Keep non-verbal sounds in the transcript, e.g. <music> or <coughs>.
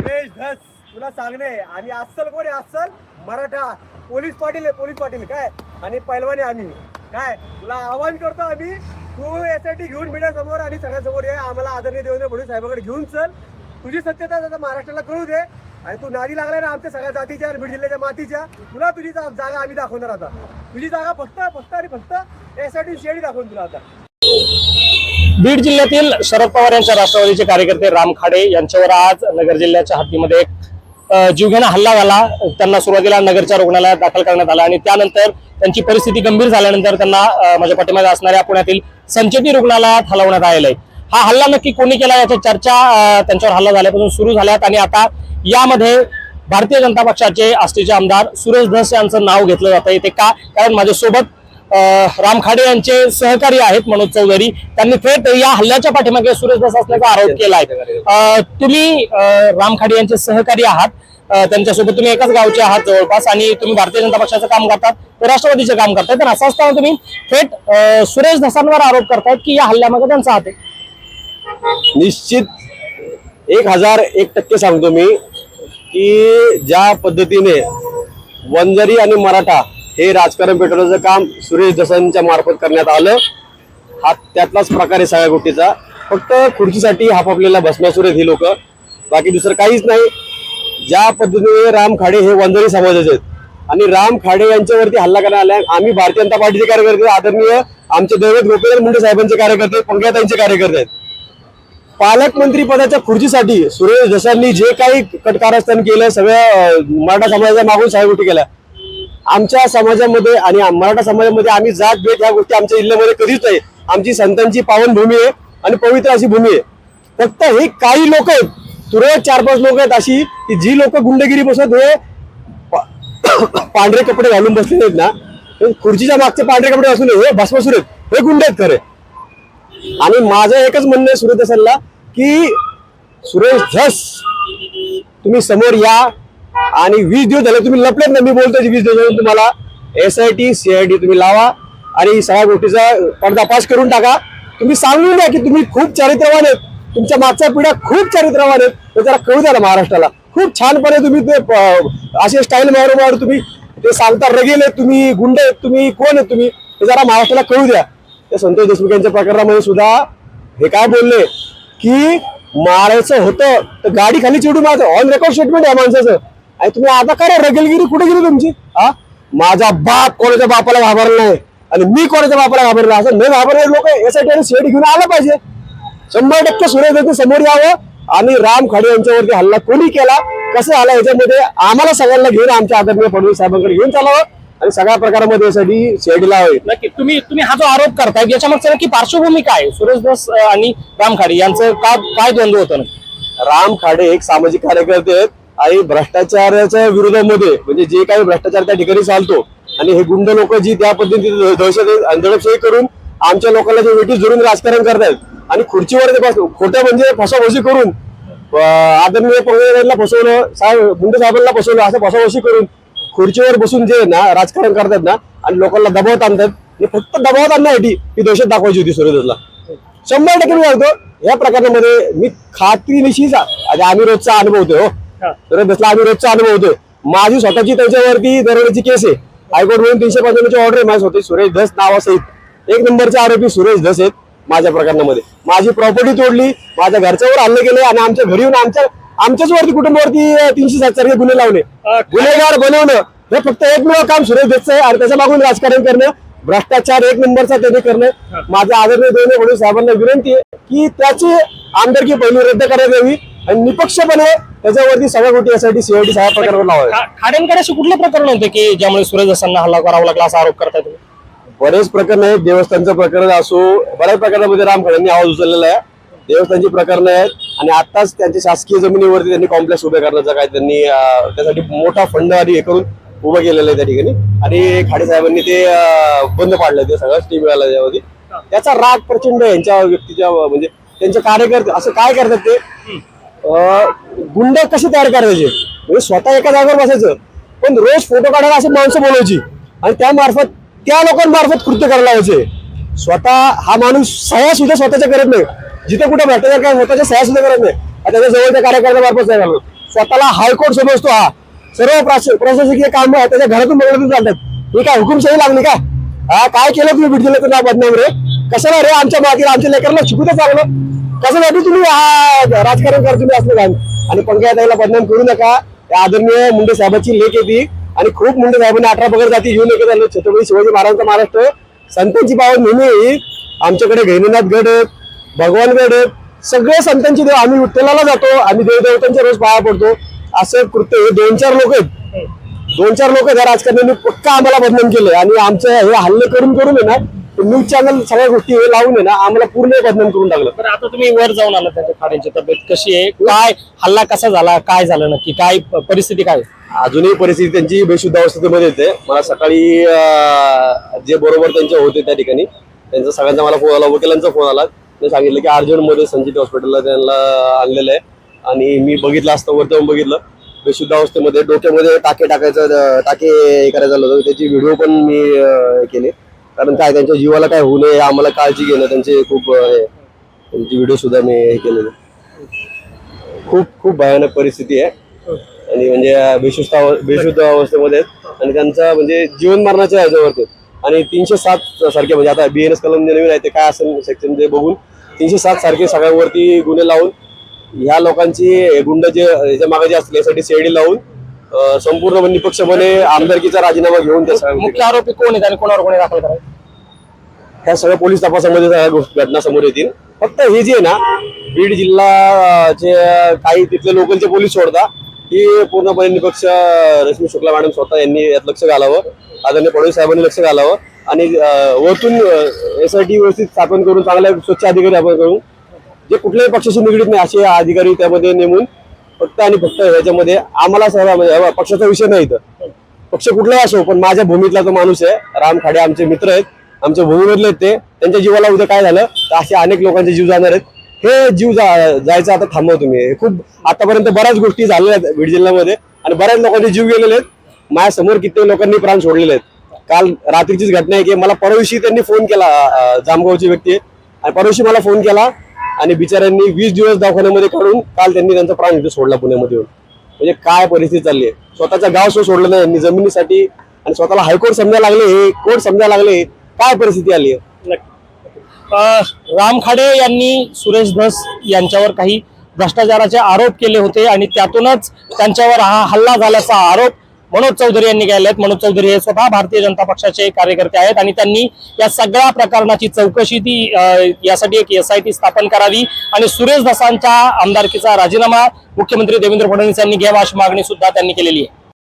सुरेश धस तुला सांगणे आणि अस्सल कोण आहे अस्सल? मराठा. पोलीस पाटील आहे पोलीस पाटील. काय? आणि पैलवानी आम्ही. काय? तुला आवाहन करतो आम्ही तू यासाठी घेऊन मीडिया समोर आणि सगळ्यासमोर ये. आम्हाला आदरणीय देवेंद्र फडणवीस साहेबाकडे घेऊन चल. तुझी सत्यता आता महाराष्ट्राला कळू दे. आणि तू नारी लागलाय ना आमच्या सगळ्या जातीच्या आणि बीड जिल्ह्याच्या मातीच्या. तुला तुझी जागा आम्ही दाखवणार आता. तुझी जागा फक्त फक्त आणि फक्त यासाठी शेडी दाखवून तुला आता. बीड जिल्ह्यातील शरद पवार यांच्या राष्ट्रवादीचे कार्यकर्ते राम खाडे यांच्यावर आज नगर जिल्ह्याच्या हद्दीमध्ये एक जीवघेणा हल्ला झाला. त्यांना सुरुवातीला नगरच्या रुग्णालयात दाखल करण्यात आला आणि त्यानंतर त्यांची परिस्थिती गंभीर झाल्यानंतर त्यांना माझ्या पाठीमागे असणाऱ्या पुण्यातील संचेती रुग्णालयात हलवण्यात आलेलं आहे. हा हल्ला नक्की कोणी केला याच्या चर्चा त्यांच्यावर हल्ला झाल्यापासून सुरू झाल्यात आणि आता यामध्ये भारतीय जनता पक्षाचे आष्टीचे आमदार सुरेश धस यांचं नाव घेतलं जातं ते का? कारण माझ्यासोबत राम खाडे यांचे सहकारी आहेत मनोज चौधरी. त्यांनी थेट या हल्ल्याच्या पाठीमागे सुरेश असल्याचा आरोप केला आहे तुम्ही रामखाडे राम खाडे यांचे सहकारी आहात. त्यांच्यासोबत तुम्ही एकाच गावचे आहात जवळपास आणि तुम्ही भारतीय जनता पक्षाचं काम करतात. राष्ट्रवादीचं काम करताय तर असं असताना तुम्ही थेट सुरेश धसांवर आरोप करतायत की या हल्ल्यामागे त्यांचा हात आहे. निश्चित एक हजार एक टक्के सांगतो मी की ज्या पद्धतीने वंजारी आणि मराठा हे राजकारण पेटवण्याचं काम सुरेश दसांच्या मार्फत करण्यात आलं. हा त्यातलाच प्रकार आहे सगळ्या गोष्टीचा. फक्त खुर्चीसाठी हापापलेला भस्मासुर आहेत ही लोक. बाकी दुसरं काहीच नाही. ज्या पद्धतीने राम खाडे हे वंजारी समाजाचे आहेत. आणि राम खाडे यांच्यावरती हल्ला करण्यात आला आम्ही भारतीय जनता पार्टीचे कार्यकर्ते आदरणीय आमचे दैवत गोपीनाथ मुंडे साहेबांचे कार्यकर्ते पंकजाताईंचे कार्यकर्ते आहेत. पालकमंत्री पदाच्या खुर्चीसाठी सुरेश दसांनी जे काही कटकारस्थान केलं सगळ्या मराठा समाजाच्या मागून साहेब गोष्टी केल्या. आमच्या समाजामध्ये आणि मराठा समाजामध्ये आम्ही जात भेट ह्या गोष्टी आमच्या जिल्ह्यामध्ये कधीच नाही. आमची संतांची पावन भूमी आहे आणि पवित्र अशी भूमी आहे. फक्त हे काही लोक आहेत तुरळक चार पाच लोक आहेत अशी की जी लोक गुंडगिरी बसत हे <coughs> पांढरे कपडे घालून बसलेले आहेत ना खुर्चीच्या मागचे पांढरे कपडे असून हे भस्मसुर आहेत हे गुंड आहेत खरे. आणि माझं एकच म्हणणं आहे सुरेश धसांना की सुरेश धस तुम्ही समोर या आणि वीस दिवस झाले तुम्ही लपलेत ना मी बोलतोय वीस दिवस तुम्हाला. S I T C I T तुम्ही लावा आणि सगळ्या गोष्टीचा पर्दाफाश करून टाका. तुम्ही सांगून द्या की तुम्ही खूप चारित्र्यवान आहेत. तुमच्या मागच्या पिढ्या खूप चारित्र्यवान आहेत. ते जरा कळू द्या ना महाराष्ट्राला. खूप छानपणे तुम्ही ते असे स्टाईल मारून तुम्ही ते सांगता रगेल आहेत तुम्ही गुंड आहेत तुम्ही कोण आहेत तुम्ही ते जरा महाराष्ट्राला कळू द्या. त्या संतोष देशमुख यांच्या प्रकरणामध्ये सुद्धा हे काय बोलले की मारायचं होतं तर गाडी खाली चिडून माझं. ऑन रेकॉर्ड स्टेटमेंट आहे माणसाचं. आणि तुम्ही आता काय रगेलगिरी कुठे गेली तुमची? हा? माझा बाप कोणाच्या बापाला घाबरला नाही आणि मी कोणाच्या बापाला घाबरला असं न घाबरले लोक यासाठी शेड घेऊन आलं पाहिजे. शंभर टक्के सुरेश दत्त समोर यावं आणि राम खाडे यांच्यावरती हल्ला कोणी केला? कसं झाला याच्यामध्ये? आम्हाला सगळ्यांना घेऊन आमच्या आदरणीय फडणवीस साहेबांकडे घेऊन चालावं आणि सगळ्या प्रकारामध्ये यासाठी शेड लावावे. नक्की. तुम्ही तुम्ही हा जो आरोप करताय याच्या मागचं नक्की पार्श्वभूमी काय? सुरेश अ, आणि राम खाडे यांचं का काय द्वंद्व होतं? राम खाडे एक सामाजिक कार्यकर्ते आहेत. आणि भ्रष्टाचाराच्या विरोधामध्ये म्हणजे जे काही भ्रष्टाचार त्या ठिकाणी चालतो आणि हे गुंड लोक जी त्या पद्धतीने दहशत दडपशाही करून आमच्या लोकांना जे वेटी जोडून राजकारण करतायत आणि खुर्चीवर ते बस खोटं म्हणजे फसाफशी करून आदरणीय पंकजांना फसवलं साहेब गुंड साहेबांना फसवलं असं फसाफशी करून खुर्चीवर बसून जे ना राजकारण करतात ना आणि लोकांना दबावत आणतात हे फक्त दबावत आणण्यासाठी ही दहशत दाखवायची होती सूर्यदसला शंभर टक्के मी सांगतो या प्रकरणामध्ये मी खात्रीनिशीच आणि म्हणजे आम्ही रोजचा अनुभवतोय हो. बसला आम्ही रोजचा अनुभवतोय माझी स्वतःची त्याच्यावरती दरोड्याची केस आहे. हायकोर्ट म्हणून तीनशे पंच्याण्णवची ऑर्डर आहे माझ्या स्वतः सुरेश धस नावासहित. एक नंबरचे आरोपी सुरेश धस आहेत माझ्या प्रकरणामध्ये. माझी प्रॉपर्टी तोडली माझ्या घरच्यावर हल्ले केले आणि आमच्या घरी येऊन आमच्या आमच्याच वरती कुटुंबावरती तीनशे सात सारखे गुन्हे लावले. गुन्हेगार बनवणं हे फक्त एकमेव काम सुरेश धसचं आहे आणि त्याच्या मागून राजकारण करणं भ्रष्टाचार एक नंबरचा त्याने करणं. माझ्या आदरणीय देवेंद्र फडणवीस साहेबांना विनंती आहे की त्याची आमदारकी पहिली रद्द करण्यात यावी आणि निपक्षपणे त्याच्यावरती सगळ्या गोष्टी यासाठी सीआयडी सगळ्या प्रकारवर लावावे खा- खाडेंकडे असे कुठले प्रकरण होते की ज्यामुळे सुरेश धसांना हल्ला करावा लागला असा आरोप करताय तुम्ही? बरेच प्रकरण आहेत. देवस्थानचं प्रकरण असो बऱ्याच प्रकरणामध्ये राम खड्यांनी आवाज उचललेला आहे. देवस्थानची प्रकरण आहेत. आणि आताच त्यांच्या शासकीय जमिनीवरती त्यांनी कॉम्प्लेक्स उभे करण्याचा काय त्यांनी त्यासाठी मोठा फंड आणि हे करून उभं केलेलं आहे त्या ठिकाणी. आणि खाडे साहेबांनी ते बंद पाडलं ते सगळं टीम मिळाला त्यामध्ये त्याचा राग प्रचंड यांच्या व्यक्तीच्या म्हणजे त्यांचे कार्यकर्ते असं काय करतात ते? गुंड कसे तयार करायचे? म्हणजे स्वतः एका जागेवर बसायचं. पण रोज फोटो काढायला असे माणसं बोलायची. आणि त्या मार्फत त्या लोकांमार्फत कृत्य करायला लावायचे. स्वतः हा माणूस सह्या सुद्धा स्वतःच्या करत नाही. जिथे कुठे भ्रष्टाचार काय स्वतःच्या सह्या सुद्धा करत नाही. त्याच्या जवळच्या कार्यकर्त्यामार्फत नाही. स्वतःला हायकोर्ट समजतो हा. सर्व प्रश- प्रशासकीय काम त्याच्या घरातून बघण्यातून चालतात. ही काय हुकुमशाही लागली का? हा काय केलं तुम्ही? बीड जिल्ह्याचं नाव बदनाम रे? कशाला रे? आमच्या मातीला आमच्या लेकरांना शिकू तर कशासाठी तुम्ही हा राजकारण करता तुम्ही असलं काम आणि पंकजाताईला बदनाम करू नका. त्या आदरणीय मुंडे साहेबाची लेख येते आणि खूप मुंडे साहेबांनी अठरा पगड जाती घेऊन एक झालं छत्रपती शिवाजी महाराजांचा महाराष्ट्र. संतांची पावन नेहमी आमच्याकडे गहिनीनाथ गड आहेत भगवान गड आहेत. सगळे संतांची देव. आम्ही विठ्ठलाला जातो. आम्ही देवदेवतांच्या रोज पाया पडतो. असं कृत्य हे दोन चार लोक आहेत. दोन चार लोक त्या राजकारण्यांनी पक्का आम्हाला बदनाम केले आणि आमचे हे हल्ले करून करून ना न्यूज चॅनल सगळ्या गोष्टी हे लावून आहे ना आम्हाला पूर्ण बदनाम करून टाकलं. तर आता तुम्ही वर जाऊन आला त्यांच्या खाड्यांची तब्येत कशी आहे? काय हल्ला कसा झाला? काय झालं नक्की? काय प- परिस्थिती काय? अजूनही परिस्थिती त्यांची बेशुद्ध अवस्थेमध्ये येते. मला सकाळी अं, जे बरोबर त्यांचे होते त्या ठिकाणी त्यांचा सगळ्यांचा मला फोन आला वकिलांचा फोन आला. मी सांगितलं की अर्जंटमध्ये संचित हॉस्पिटलला त्यांना आणलेलं आहे. आणि मी बघितलं असतं वरती जाऊन बघितलं. बेशुद्ध अवस्थेमध्ये डोक्यामध्ये टाके टाकायचं अं, टाके हे करायचं झालं होतं त्याची व्हिडिओ पण मी अं, केले. कारण काय त्यांच्या जीवाला काय होऊ नये आम्हाला काळजी घेणं त्यांचे खूप हे, त्यांची व्हिडिओ सुद्धा मी हे केलेले. खूप खूप भयानक परिस्थिती आहे. आणि म्हणजे बेशुद्ध अव- बेशुद्ध अवस्थेमध्ये आहेत. आणि त्यांचा म्हणजे जीवन मरणाच्या ह्याच्यावरती आहेत. आणि तीनशे सात सारखे म्हणजे आता बी एन एस कलम जे नवीन आहे ते काय असेल सेक्शन ते बघून तीनशे सात सारखे सगळ्यांवरती गुन्हे लावून ह्या लोकांची गुंड जे याच्या मागे जे असतील यासाठी शेडी लावून अं, संपूर्णपणे निपक्षपणे आमदारकीचा राजीनामा घेऊन मुख्य आरोपी कोण आहेत आणि कोणावर कोणी दाखल करायचं ह्या सगळ्या पोलीस तपासामध्ये सगळ्या घटना समोर येतील. फक्त हे जे आहे ना बीड जिल्हाचे काही तिथले लोकलचे पोलीस सोडता ही पूर्णपणे निपक्ष रश्मी शुक्ला मॅडम स्वतः यांनी यात लक्ष घालावं. आदरणीय फडणवीस साहेबांनी लक्ष घालावं. आणि वरतून एस आय टी व्यवस्थित स्थापन करून चांगल्या स्वच्छ अधिकारी आपण करून जे कुठल्याही पक्षाशी निगडीत नाही असे अधिकारी त्यामध्ये नेमून फक्त आणि फक्त ह्याच्यामध्ये आम्हाला सहभाग म्हणजे पक्षाचा विषय नाही इथं. पक्ष कुठलाही असो पण माझ्या भूमीतला तो माणूस आहे. राम खाडे आमचे मित्र आहेत. आमच्या भूमीमधले आहेत ते. त्यांच्या जीवाला उद्या काय झालं? तर असे अनेक लोकांचे जीव जाणार आहेत. हे जीव जा जायचं आता थांबव तुम्ही. हे खूप आतापर्यंत बऱ्याच गोष्टी झालेल्या आहेत बीड जिल्ह्यामध्ये. आणि बऱ्याच लोकांचे जीव गेलेले आहेत. माझ्यासमोर कित्येक लोकांनी प्राण सोडलेले आहेत. काल रात्रीचीच घटना आहे की मला परवाशी त्यांनी फोन केला जामगावची व्यक्ती आहे. आणि परवाशी मला फोन केला आणि बिचाऱ्यांनी वीस दिवस दवाखान्यामध्ये काढून काल त्यांनी त्यांचा प्राण इथे सोडला पुण्यामध्ये येऊन. म्हणजे काय परिस्थिती चालली आहे? स्वतःचं गाव सो सोडलं नाही यांनी जमिनीसाठी आणि स्वतःला हायकोर्ट समजायला लागले हे कोर्ट समजायला लागले काय परिस्थिती आली आहे? रामखाडे राम खाडे यांनी सुरेश धस यांच्यावर काही भ्रष्टाचाराचे आरोप केले होते आणि त्यातूनच त्यांच्यावर हा हल्ला झाल्याचा आरोप मनोज चौधरी यांनी केले आहेत. मनोज चौधरी हे स्वतः भारतीय जनता पक्षाचे कार्यकर्ते आहेत आणि त्यांनी या सगळ्या प्रकरणाची चौकशी ती यासाठी एक एस आय टी स्थापन करावी. आणि सुरेश दसांच्या आमदारकीचा राजीनामा मुख्यमंत्री देवेंद्र फडणवीस यांनी घ्यावा अशी मागणी सुद्धा त्यांनी केलेली आहे.